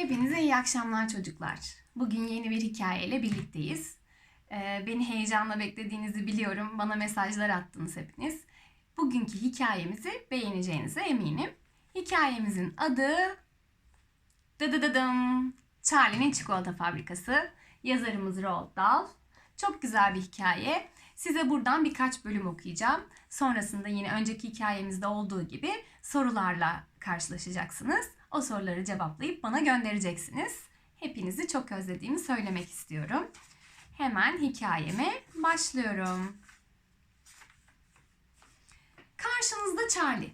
Hepinize iyi akşamlar çocuklar. Bugün yeni bir hikayeyle birlikteyiz. Ee, beni heyecanla beklediğinizi biliyorum. Bana mesajlar attınız hepiniz. Bugünkü hikayemizi beğeneceğinize eminim. Hikayemizin adı Dıdıdıdım. Charlie'nin Çikolata Fabrikası. Yazarımız Roald Dahl. Çok güzel bir hikaye. Size buradan birkaç bölüm okuyacağım. Sonrasında yine önceki hikayemizde olduğu gibi sorularla karşılaşacaksınız. O soruları cevaplayıp bana göndereceksiniz. Hepinizi çok özlediğimi söylemek istiyorum. Hemen hikayeme başlıyorum. Karşınızda Charlie.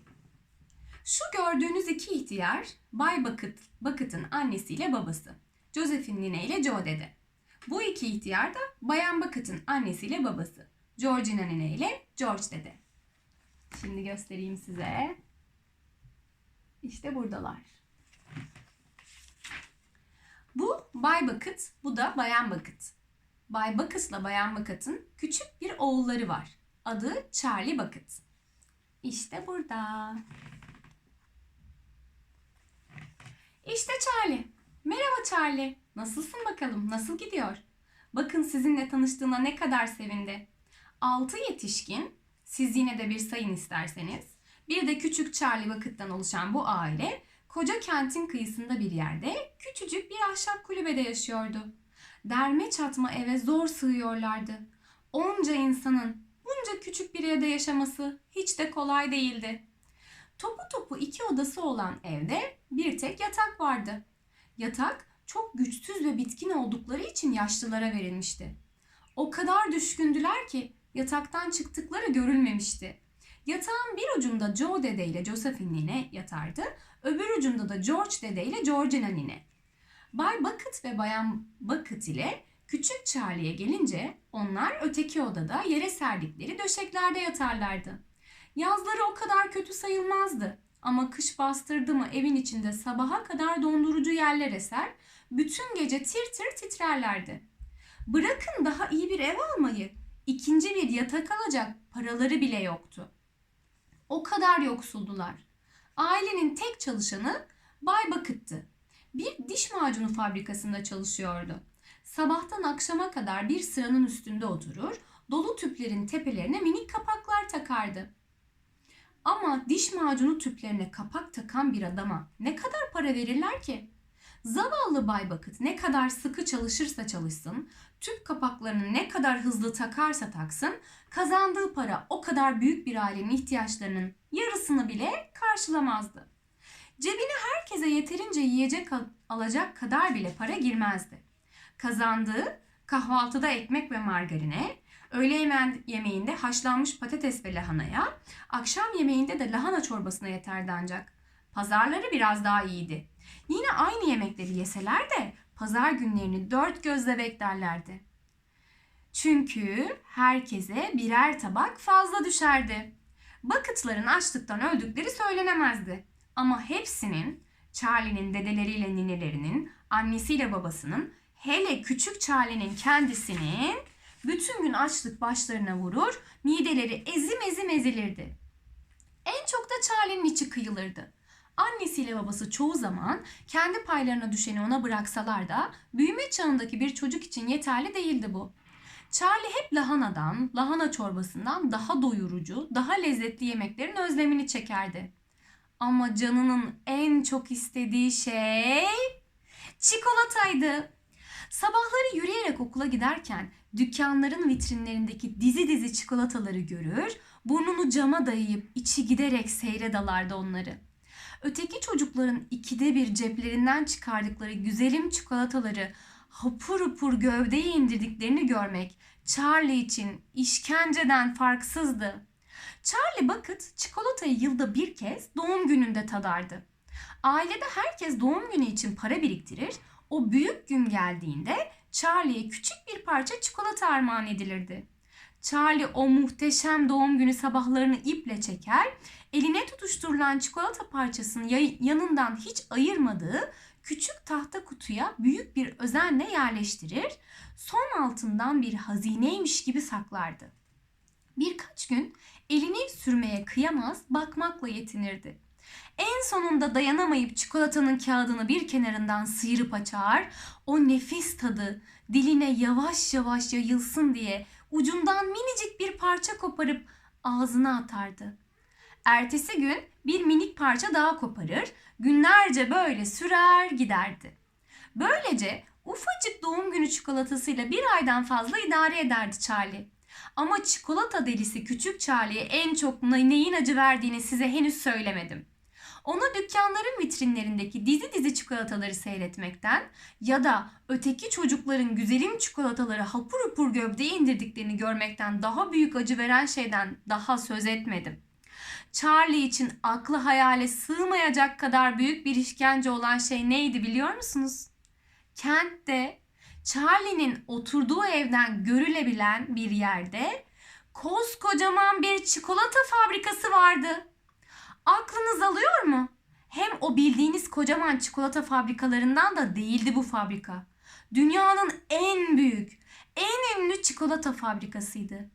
Şu gördüğünüz iki ihtiyar Bay Bucket, Bucket'ın annesiyle babası. Josephine nine ile Joe dede. Bu iki ihtiyar da Bayan Bucket'ın annesiyle babası. Georgina nine ile George dede. Şimdi göstereyim size. İşte buradalar. Bu Bay Bucket, bu da Bayan Bucket. Bay Bucket'la Bayan Bucket'ın küçük bir oğulları var. Adı Charlie Bucket. İşte burada. İşte Charlie. Merhaba Charlie. Nasılsın bakalım? Nasıl gidiyor? Bakın sizinle tanıştığına ne kadar sevindi. Altı yetişkin, siz yine de bir sayın isterseniz. Bir de küçük Charlie Bucket'tan oluşan bu aile koca kentin kıyısında bir yerde küçücük bir ahşap kulübede yaşıyordu. Derme çatma eve zor sığıyorlardı. Onca insanın bunca küçük bir evde yaşaması hiç de kolay değildi. Topu topu iki odası olan evde bir tek yatak vardı. Yatak çok güçsüz ve bitkin oldukları için yaşlılara verilmişti. O kadar düşkündüler ki yataktan çıktıkları görülmemişti. Yatağın bir ucunda Joe dede ile Josephine nine yatardı, öbür ucunda da George dede ile Georgina nine. Bay Bucket ve Bayan Bucket ile küçük Charlie'ye gelince onlar öteki odada yere serdikleri döşeklerde yatarlardı. Yazları o kadar kötü sayılmazdı. Ama kış bastırdı mı evin içinde sabaha kadar dondurucu yerler eser, bütün gece tir tir titrerlerdi. Bırakın daha iyi bir ev almayı, ikinci bir yatak alacak paraları bile yoktu. O kadar yoksuldular. Ailenin tek çalışanı Bay Bucket'tı. Bir diş macunu fabrikasında çalışıyordu. Sabahtan akşama kadar bir sıranın üstünde oturur, dolu tüplerin tepelerine minik kapaklar takardı. Ama diş macunu tüplerine kapak takan bir adama ne kadar para verirler ki? Zavallı Bay Bucket ne kadar sıkı çalışırsa çalışsın, tüp kapaklarını ne kadar hızlı takarsa taksın, kazandığı para o kadar büyük bir ailenin ihtiyaçlarının yarısını bile karşılamazdı. Cebine herkese yeterince yiyecek al- alacak kadar bile para girmezdi. Kazandığı kahvaltıda ekmek ve margarine, öğle yemeğinde haşlanmış patates ve lahanaya, akşam yemeğinde de lahana çorbasına yeterdi ancak. Pazarları biraz daha iyiydi. Yine aynı yemekleri yeseler de pazar günlerini dört gözle beklerlerdi. Çünkü herkese birer tabak fazla düşerdi. Bucket'ların açlıktan öldükleri söylenemezdi. Ama hepsinin, Charlie'nin dedeleriyle ninelerinin, annesiyle babasının, hele küçük Charlie'nin kendisinin bütün gün açlık başlarına vurur, mideleri ezim ezim ezilirdi. En çok da Charlie'nin içi kıyılırdı. Annesiyle babası çoğu zaman kendi paylarına düşeni ona bıraksalar da büyüme çağındaki bir çocuk için yeterli değildi bu. Charlie hep lahanadan, lahana çorbasından daha doyurucu, daha lezzetli yemeklerin özlemini çekerdi. Ama canının en çok istediği şey çikolataydı. Sabahları yürüyerek okula giderken dükkanların vitrinlerindeki dizi dizi çikolataları görür, burnunu cama dayayıp içi giderek seyre dalardı onları. Öteki çocukların ikide bir ceplerinden çıkardıkları güzelim çikolataları hapur hapur gövdeye indirdiklerini görmek Charlie için işkenceden farksızdı. Charlie Bucket çikolatayı yılda bir kez doğum gününde tadardı. Ailede herkes doğum günü için para biriktirir, o büyük gün geldiğinde Charlie'ye küçük bir parça çikolata armağan edilirdi. Charlie o muhteşem doğum günü sabahlarını iple çeker, eline tutuşturulan çikolata parçasını ya- yanından hiç ayırmadığı küçük tahta kutuya büyük bir özenle yerleştirir, son altından bir hazineymiş gibi saklardı. Birkaç gün elini sürmeye kıyamaz bakmakla yetinirdi. En sonunda dayanamayıp çikolatanın kağıdını bir kenarından sıyırıp açar, o nefis tadı diline yavaş yavaş yayılsın diye ucundan minicik bir parça koparıp ağzına atardı. Ertesi gün bir minik parça daha koparır, günlerce böyle sürer giderdi. Böylece ufacık doğum günü çikolatasıyla bir aydan fazla idare ederdi Charlie. Ama çikolata delisi küçük Charlie'ye en çok ne- neyin acı verdiğini size henüz söylemedim. Ona dükkanların vitrinlerindeki dizi dizi çikolataları seyretmekten ya da öteki çocukların güzelim çikolataları hapur hapur gövdeye indirdiklerini görmekten daha büyük acı veren şeyden daha söz etmedim. Charlie için aklı hayale sığmayacak kadar büyük bir işkence olan şey neydi biliyor musunuz? Kentte Charlie'nin oturduğu evden görülebilen bir yerde koskocaman bir çikolata fabrikası vardı. Aklınız alıyor mu? Hem o bildiğiniz kocaman çikolata fabrikalarından da değildi bu fabrika. Dünyanın en büyük, en ünlü çikolata fabrikasıydı.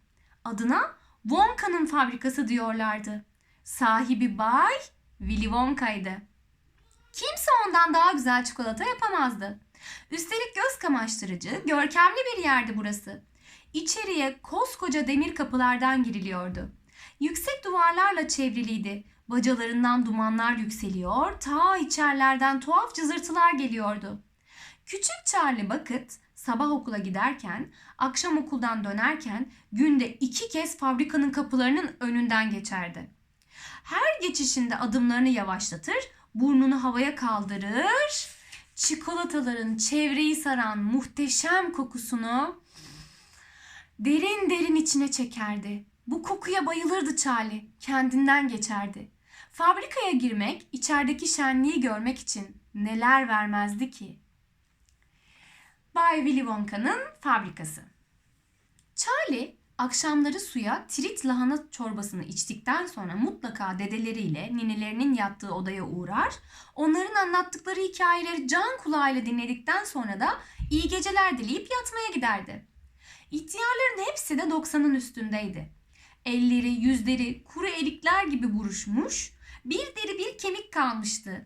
Adına Wonka'nın fabrikası diyorlardı. Sahibi Bay Willy Wonka'ydı. Kimse ondan daha güzel çikolata yapamazdı. Üstelik göz kamaştırıcı, görkemli bir yerdi burası. İçeriye koskoca demir kapılardan giriliyordu. Yüksek duvarlarla çevriliydi. Bacalarından dumanlar yükseliyor, ta içerlerden tuhaf cızırtılar geliyordu. Küçük Charlie Bucket sabah okula giderken, akşam okuldan dönerken günde iki kez fabrikanın kapılarının önünden geçerdi. Her geçişinde adımlarını yavaşlatır, burnunu havaya kaldırır, çikolataların çevreyi saran muhteşem kokusunu derin derin içine çekerdi. Bu kokuya bayılırdı Charlie. Kendinden geçerdi. Fabrikaya girmek, içerideki şenliği görmek için neler vermezdi ki? Bay Willy Wonka'nın fabrikası. Charlie akşamları suya tirit lahana çorbasını içtikten sonra mutlaka dedeleriyle ninelerinin yattığı odaya uğrar. Onların anlattıkları hikayeleri can kulağıyla dinledikten sonra da iyi geceler dileyip yatmaya giderdi. İhtiyarların hepsi de 90'ın üstündeydi. Elleri, yüzleri kuru erikler gibi buruşmuş, bir deri bir kemik kalmıştı.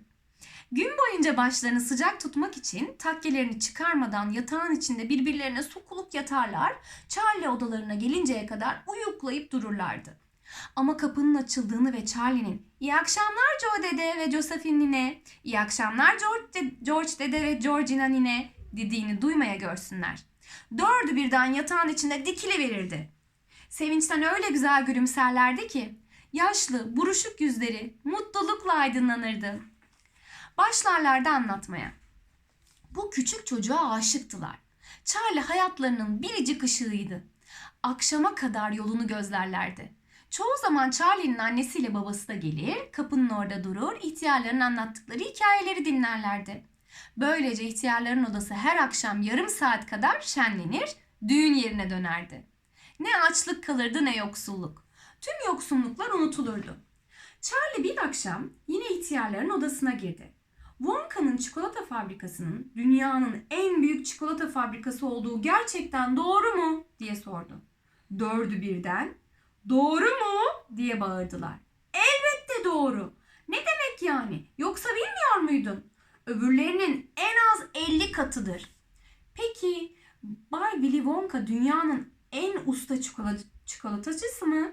Gün boyunca başlarını sıcak tutmak için takkelerini çıkarmadan yatağın içinde birbirlerine sokulup yatarlar, Charlie odalarına gelinceye kadar uyuklayıp dururlardı. Ama kapının açıldığını ve Charlie'nin iyi akşamlar Joe dede ve Josephine nine, iyi akşamlar George, de- George dede ve Georgina nine dediğini duymaya görsünler. Dördü birden yatağın içinde dikili verirdi. Sevinçten öyle güzel gülümserlerdi ki yaşlı, buruşuk yüzleri mutlulukla aydınlanırdı. Başlarlardı anlatmaya. Bu küçük çocuğa aşıktılar. Charlie hayatlarının biricik ışığıydı. Akşama kadar yolunu gözlerlerdi. Çoğu zaman Charlie'nin annesiyle babası da gelir, kapının orada durur, ihtiyarların anlattıkları hikayeleri dinlerlerdi. Böylece ihtiyarların odası her akşam yarım saat kadar şenlenir, düğün yerine dönerdi. Ne açlık kalırdı ne yoksulluk. Tüm yoksunluklar unutulurdu. Charlie bir akşam yine ihtiyarların odasına girdi. Wonka'nın çikolata fabrikasının dünyanın en büyük çikolata fabrikası olduğu gerçekten doğru mu diye sordu. Dördü birden doğru mu diye bağırdılar. Elbette doğru. Ne demek yani? Yoksa bilmiyor muydun? Öbürlerinin en az 50 katıdır. Peki Bay Willy Wonka dünyanın en usta çikolata, çikolatacısı mı?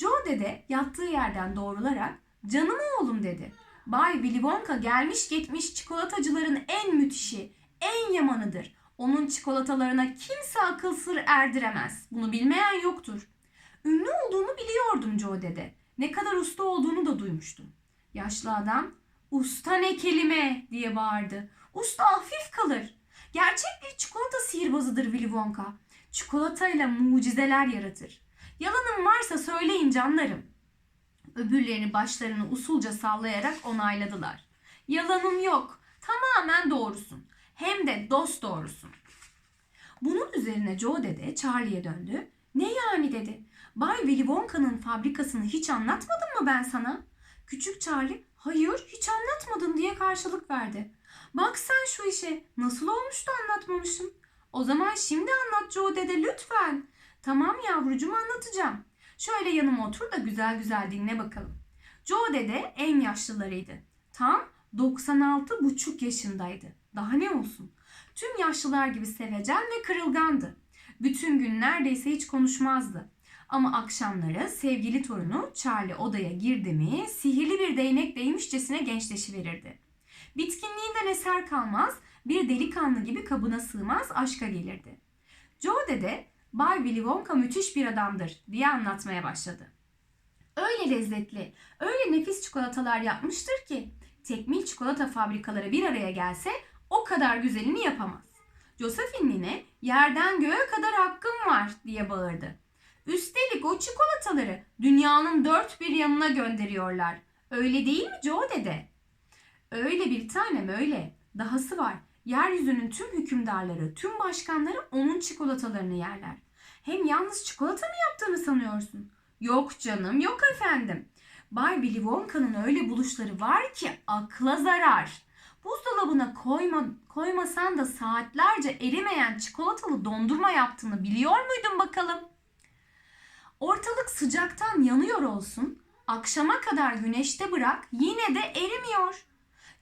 Joe dede yattığı yerden doğrularak canım oğlum dedi. Bay Willy Wonka gelmiş geçmiş çikolatacıların en müthişi, en yamanıdır. Onun çikolatalarına kimse akıl sır erdiremez. Bunu bilmeyen yoktur. Ünlü olduğunu biliyordum Joe dede. Ne kadar usta olduğunu da duymuştum. Yaşlı adam, usta ne kelime diye bağırdı. Usta hafif kalır. Gerçek bir çikolata sihirbazıdır Willy Wonka. Çikolatayla mucizeler yaratır. Yalanım varsa söyleyin canlarım. Öbürlerini başlarını usulca sallayarak onayladılar. Yalanım yok. Tamamen doğrusun. Hem de dost doğrusun. Bunun üzerine Joe dede Charlie'ye döndü. Ne yani dedi. Bay Willy Wonka'nın fabrikasını hiç anlatmadım mı ben sana? Küçük Charlie hayır hiç anlatmadın diye karşılık verdi. Bak sen şu işe nasıl olmuş da anlatmamışım. O zaman şimdi anlat Joe dede lütfen. Tamam yavrucuğum anlatacağım. Şöyle yanıma otur da güzel güzel dinle bakalım. Joe dede en yaşlılarıydı. Tam 96,5 yaşındaydı. Daha ne olsun? Tüm yaşlılar gibi sevecen ve kırılgandı. Bütün gün neredeyse hiç konuşmazdı. Ama akşamları sevgili torunu Charlie odaya girdi mi sihirli bir değnek değmişçesine gençleşiverirdi. Bitkinliğinden eser kalmaz, bir delikanlı gibi kabına sığmaz aşka gelirdi. Joe dede Bay Wonka müthiş bir adamdır diye anlatmaya başladı. Öyle lezzetli, öyle nefis çikolatalar yapmıştır ki tekmil çikolata fabrikaları bir araya gelse o kadar güzelini yapamaz. Josephine yerden göğe kadar hakkım var diye bağırdı. Üstelik o çikolataları dünyanın dört bir yanına gönderiyorlar. Öyle değil mi Joe dede? Öyle bir tanem öyle. Dahası var. Yeryüzünün tüm hükümdarları, tüm başkanları onun çikolatalarını yerler. Hem yalnız çikolata mı yaptığını sanıyorsun? Yok canım, yok efendim. Bay Willy Wonka'nın öyle buluşları var ki akla zarar. Buzdolabına koyma, koymasan da saatlerce erimeyen çikolatalı dondurma yaptığını biliyor muydun bakalım? Ortalık sıcaktan yanıyor olsun, akşama kadar güneşte bırak yine de erimiyor.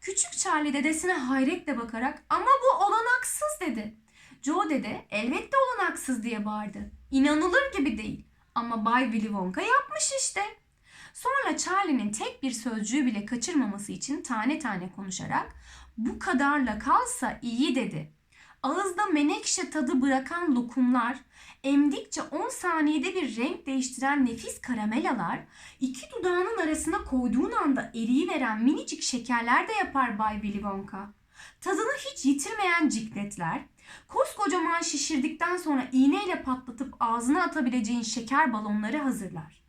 Küçük Charlie dedesine hayretle bakarak ama bu olanaksız dedi. Joe dede elbette olanaksız diye bağırdı. İnanılır gibi değil ama Bay Willy Wonka yapmış işte. Sonra Charlie'nin tek bir sözcüğü bile kaçırmaması için tane tane konuşarak bu kadarla kalsa iyi dedi. Ağızda menekşe tadı bırakan lokumlar, emdikçe 10 saniyede bir renk değiştiren nefis karamelalar, iki dudağının arasına koyduğun anda eriyiveren minicik şekerler de yapar Bay Willy Wonka. Tadını hiç yitirmeyen cikletler, koskocaman şişirdikten sonra iğneyle patlatıp ağzına atabileceğin şeker balonları hazırlar.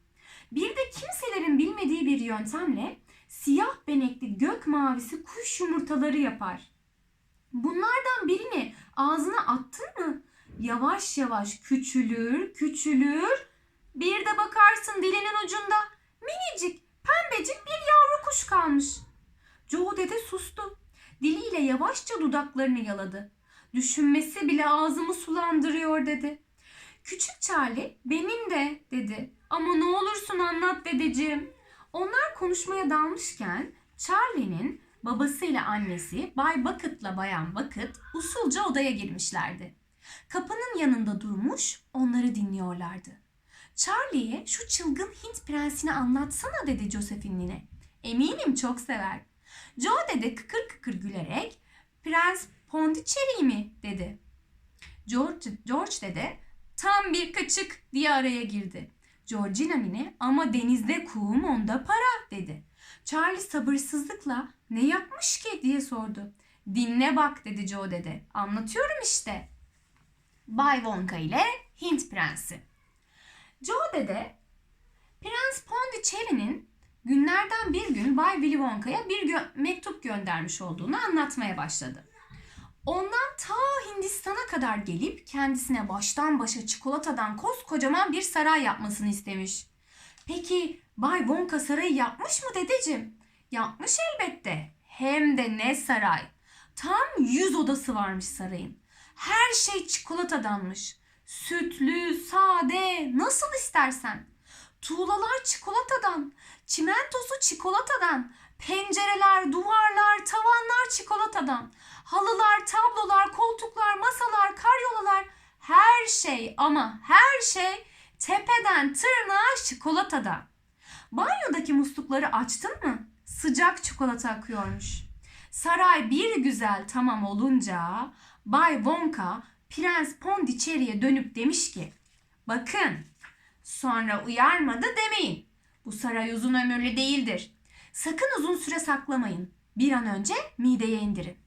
Bir de kimselerin bilmediği bir yöntemle siyah benekli gök mavisi kuş yumurtaları yapar. Bunlardan birini ağzına attın mı yavaş yavaş küçülür, küçülür. Bir de bakarsın dilinin ucunda minicik, pembecik bir yavru kuş kalmış. Joe dede sustu. Diliyle yavaşça dudaklarını yaladı. Düşünmesi bile ağzımı sulandırıyor dedi. Küçük Charlie benim de dedi. Ama ne olursun anlat dedeciğim. Onlar konuşmaya dalmışken Charlie'nin babasıyla annesi Bay Bucket'la Bayan Bucket usulca odaya girmişlerdi. Kapının yanında durmuş onları dinliyorlardı. Charlie'ye şu çılgın Hint prensini anlatsana dedi Josephine nine. Eminim çok sever. Joe dede kıkır kıkır gülerek Prens Pondicherry mi dedi. George, George dede tam bir kaçık diye araya girdi. Georgina nine ama denizde kum onda para dedi. Charlie sabırsızlıkla ne yapmış ki diye sordu. Dinle bak dedi Joe dede. Anlatıyorum işte. Bay Wonka ile Hint Prensi. Joe dede Prens Pondicherry'nin günlerden bir gün Bay Willy Wonka'ya bir gö- mektup göndermiş olduğunu anlatmaya başladı. Ondan ta Hindistan'a kadar gelip kendisine baştan başa çikolatadan koskocaman bir saray yapmasını istemiş. Peki Bay Wonka sarayı yapmış mı dedeciğim? Yapmış elbette. Hem de ne saray. Tam yüz odası varmış sarayın. Her şey çikolatadanmış. Sütlü, sade, nasıl istersen. Tuğlalar çikolatadan, çimentosu çikolatadan, pencereler, duvarlar, tavanlar çikolatadan, halılar, tablolar, koltuklar, masalar, karyolalar, her şey ama her şey tepeden tırnağa çikolatada. Banyodaki muslukları açtın mı? Sıcak çikolata akıyormuş. Saray bir güzel tamam olunca Bay Wonka Prens Pondicherry'e dönüp demiş ki Bakın sonra uyarmadı demeyin. Bu saray uzun ömürlü değildir. Sakın uzun süre saklamayın. Bir an önce mideye indirin.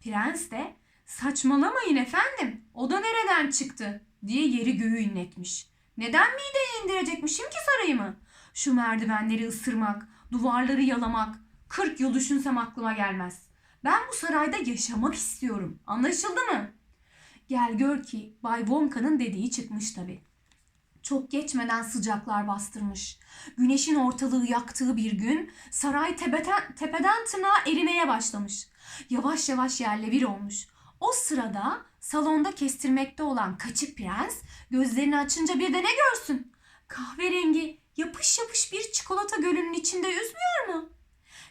Prens de saçmalamayın efendim. O da nereden çıktı diye yeri göğü inletmiş. Neden mideye indirecekmişim ki sarayımı? Şu merdivenleri ısırmak, duvarları yalamak, 40 yıl düşünsem aklıma gelmez. Ben bu sarayda yaşamak istiyorum. Anlaşıldı mı? Gel gör ki Bay Wonka'nın dediği çıkmış tabii. Çok geçmeden sıcaklar bastırmış. Güneşin ortalığı yaktığı bir gün saray tepeden, tepeden tırnağa erimeye başlamış. Yavaş yavaş yerle bir olmuş. O sırada salonda kestirmekte olan kaçık prens gözlerini açınca bir de ne görsün? Kahverengi yapış yapış bir çikolata gölünün içinde yüzmüyor mu?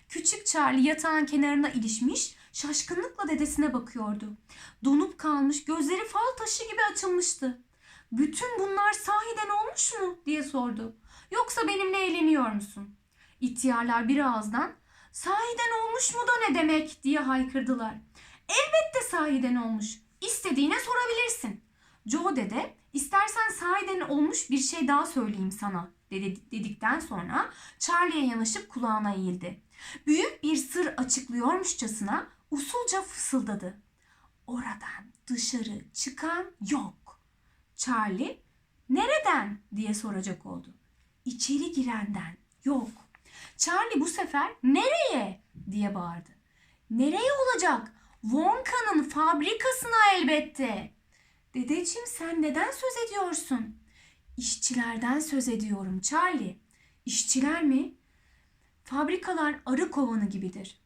Küçük Charlie yatağın kenarına ilişmiş, şaşkınlıkla dedesine bakıyordu. Donup kalmış, gözleri fal taşı gibi açılmıştı. Bütün bunlar sahiden olmuş mu diye sordu. Yoksa benimle eğleniyor musun? İhtiyarlar bir ağızdan sahiden olmuş mu da ne demek diye haykırdılar. Elbette sahiden olmuş. İstediğine sorabilirsin. Joe dede istersen sahiden olmuş bir şey daha söyleyeyim sana dedi, dedikten sonra Charlie'ye yanaşıp kulağına eğildi. Büyük bir sır açıklıyormuşçasına usulca fısıldadı. Oradan dışarı çıkan yok. Charlie nereden diye soracak oldu. İçeri girenden yok. Charlie bu sefer nereye diye bağırdı. Nereye olacak? Wonka'nın fabrikasına elbette. Dedeciğim sen neden söz ediyorsun? İşçilerden söz ediyorum Charlie. İşçiler mi? Fabrikalar arı kovanı gibidir,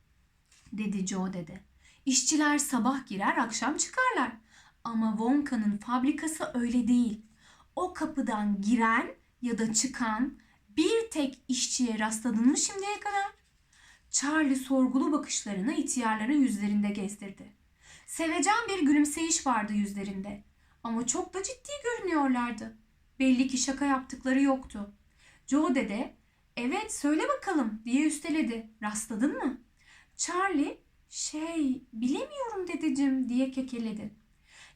dedi Joe dede. İşçiler sabah girer, akşam çıkarlar. Ama Wonka'nın fabrikası öyle değil. O kapıdan giren ya da çıkan bir tek işçiye rastladın mı şimdiye kadar? Charlie sorgulu bakışlarını ihtiyarların yüzlerinde gezdirdi. Sevecen bir gülümseyiş vardı yüzlerinde. Ama çok da ciddi görünüyorlardı. Belli ki şaka yaptıkları yoktu. Joe dede, evet söyle bakalım diye üsteledi. Rastladın mı? Charlie, şey bilemiyorum dedeciğim diye kekeledi.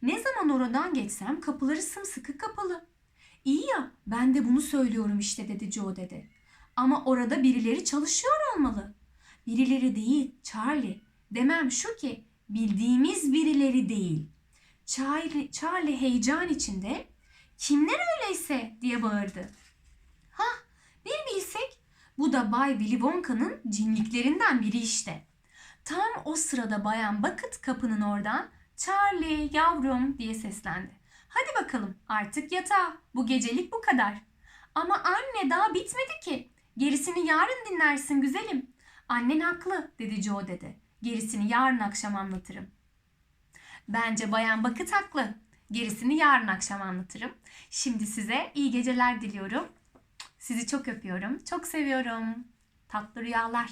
Ne zaman oradan geçsem kapıları sımsıkı kapalı. İyi ya ben de bunu söylüyorum işte dedi Joe dede. Ama orada birileri çalışıyor olmalı. Birileri değil Charlie. Demem şu ki bildiğimiz birileri değil. Charlie, Charlie heyecan içinde kimler öyleyse diye bağırdı. Hah bir bilsek bu da Bay Willy Wonka'nın cinliklerinden biri işte. Tam o sırada Bayan Bucket kapının oradan Charlie yavrum diye seslendi. Hadi bakalım artık yatağa. Bu gecelik bu kadar. Ama anne daha bitmedi ki. Gerisini yarın dinlersin güzelim. Annen haklı dedi Joe dede. Gerisini yarın akşam anlatırım. Bence Bayan Bakıt haklı. Gerisini yarın akşam anlatırım. Şimdi size iyi geceler diliyorum. Sizi çok öpüyorum. Çok seviyorum. Tatlı rüyalar.